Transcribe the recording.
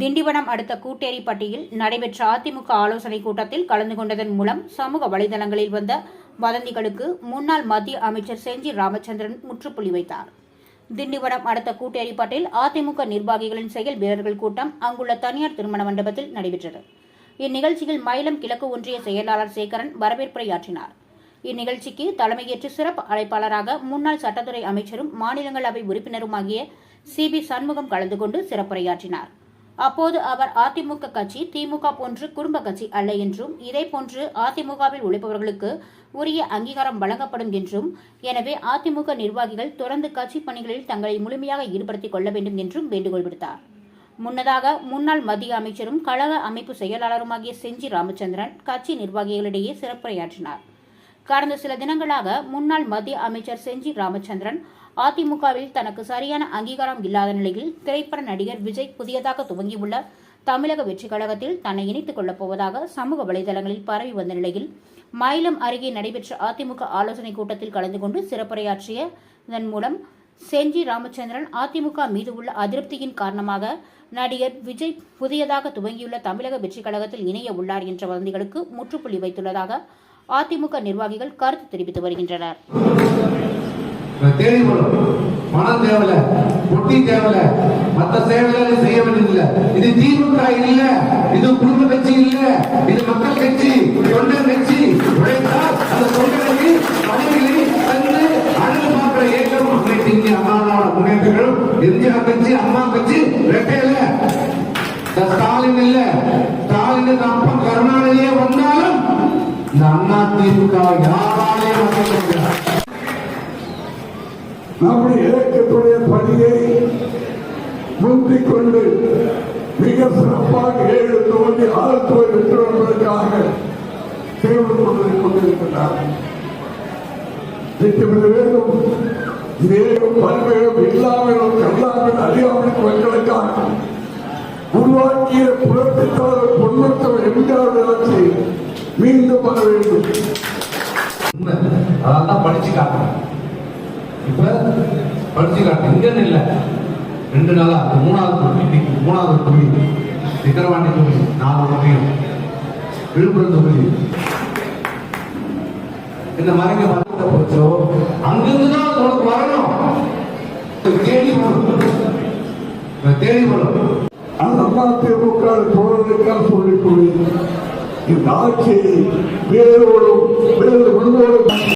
திண்டிவனம் அடுத்த கூட்டேரிப்பட்டியில் நடைபெற்ற அதிமுக ஆலோசனைக் கூட்டத்தில் கலந்து கொண்டதன் மூலம் சமூக வலைதளங்களில் வந்த வதந்திகளுக்கு முன்னாள் மத்திய அமைச்சர் செஞ்சி ராமச்சந்திரன் முற்றுப்புள்ளி வைத்தார். திண்டிவனம் அடுத்த கூட்டேரிப்பட்டில் அதிமுக நிர்வாகிகளின் செயல் வீரர்கள் கூட்டம் அங்குள்ள தனியார் திருமண மண்டபத்தில் நடைபெற்றது. இந்நிகழ்ச்சியில் மயிலம் கிழக்கு ஒன்றிய செயலாளர் சேகரன் வரவேற்புரையாற்றினார். இந்நிகழ்ச்சிக்கு தலைமையேற்று சிறப்பு அழைப்பாளராக முன்னாள் சட்டத்துறை அமைச்சரும் மாநிலங்களவை உறுப்பினருமாகிய சி பி சண்முகம் கலந்து கொண்டு சிறப்புரையாற்றினார். அப்போது அவர் அதிமுக கட்சி திமுக போன்று குடும்ப கட்சி அல்ல என்றும் இதேபோன்று அதிமுகவில் உழைப்பவர்களுக்கு உரிய அங்கீகாரம் வழங்கப்படும் என்றும் எனவே அதிமுக நிர்வாகிகள் தொடர்ந்து கட்சி பணிகளில் தங்களை முழுமையாக ஈடுபடுத்திக் கொள்ள வேண்டும் என்றும் வேண்டுகோள் விடுத்தார். முன்னதாக முன்னாள் மத்திய அமைச்சரும் கழக அமைப்பு செயலாளருமாகிய செஞ்சி ராமச்சந்திரன் கட்சி நிர்வாகிகளிடையே சிறப்புரையாற்றினார். கடந்த சில தினங்களாக முன்னாள் மத்திய அமைச்சர் செஞ்சி ராமச்சந்திரன் அதிமுகவில் தனக்கு சரியான அங்கீகாரம் இல்லாத நிலையில் திரைப்பட நடிகர் விஜய் புதியதாக துவங்கியுள்ள தமிழக வெற்றிக் கழகத்தில் தன்னை இணைத்துக் கொள்ளப் போவதாக சமூக வலைதளங்களில் பரவி வந்த நிலையில் மயிலம் அருகே நடைபெற்ற அதிமுக ஆலோசனைக் கூட்டத்தில் கலந்து கொண்டு சிறப்புரையாற்றிய இதன் மூலம் செஞ்சி ராமச்சந்திரன் அதிமுக மீது உள்ள அதிருப்தியின் காரணமாக நடிகர் விஜய் புதியதாக துவங்கியுள்ள தமிழக வெற்றிக் கழகத்தில் இணைய உள்ளார் என்ற வதந்திகளுக்கு முற்றுப்புள்ளி வைத்துள்ளதாக அதிமுக நிர்வாகிகள் கருத்து தெரிவித்து வருகின்றனர். தேடி வரும். பணம் தேவையில்ல பொட்டி தேவையில்ல மத்த சேவைகள் செய்ய வேண்டியதில்ல. இது திமுக இல்ல இது குடும்ப கட்சி இல்ல இது மக்கள் கட்சி தொண்டர் கட்சி. உழைத்தால் அந்த தொண்டர்களை பதவிகளை தந்து அழகு பார்க்கிற இயக்கம் அனைத்து இந்திய அண்ணா முன்னேற்றங்களும் எம்ஜிஆர் கட்சி அம்மா கட்சி ரெட்டையில. ஸ்டாலின் இல்ல ஸ்டாலின் அப்பா கருணாநிதியே வந்தாலும் இந்த அண்ணா திமுக யாராலையும் வந்து நம்முடைய இயக்கத்துடைய பணியை முந்திக் கொண்டு மிக சிறப்பாக ஏழு தோண்டி ஆறு தோல் வெற்றி வருவதற்காக செய்து கொண்டிருக்கிறார் திட்டமிட வேண்டும். இதேயும் பல்வேறும் இல்லாமலும் கல்லாமல் அறியாமல் மக்களுக்காக உருவாக்கிய புரட்சித் தலைவர் பொன்மத்தவர் எம்ஜிஆர் ஆட்சி மீண்டும் வர வேண்டும். அதான் படிச்சு காட்டுறேன் இப்ப படிச்சு காட்டு இங்கன்னு இல்ல. ரெண்டு நாளா மூணாவது தொகுதி இன்னைக்கு மூணாவது தொகுதி விக்கிரவாண்டி தொகுதி நாலு தொகுதியும் விழுப்புரம் தொகுதி. இந்த மரங்க வந்து போச்சோ? அங்கிருந்து தான் உனக்கு வரணும். தேடி வரும் தேடி வரும் அந்த அதிமுக தோழர்களுக்காக சொல்லிக் கொள்கிறேன் இந்த ஆட்சியை வேரோடும் வேறு கொண்டோடும்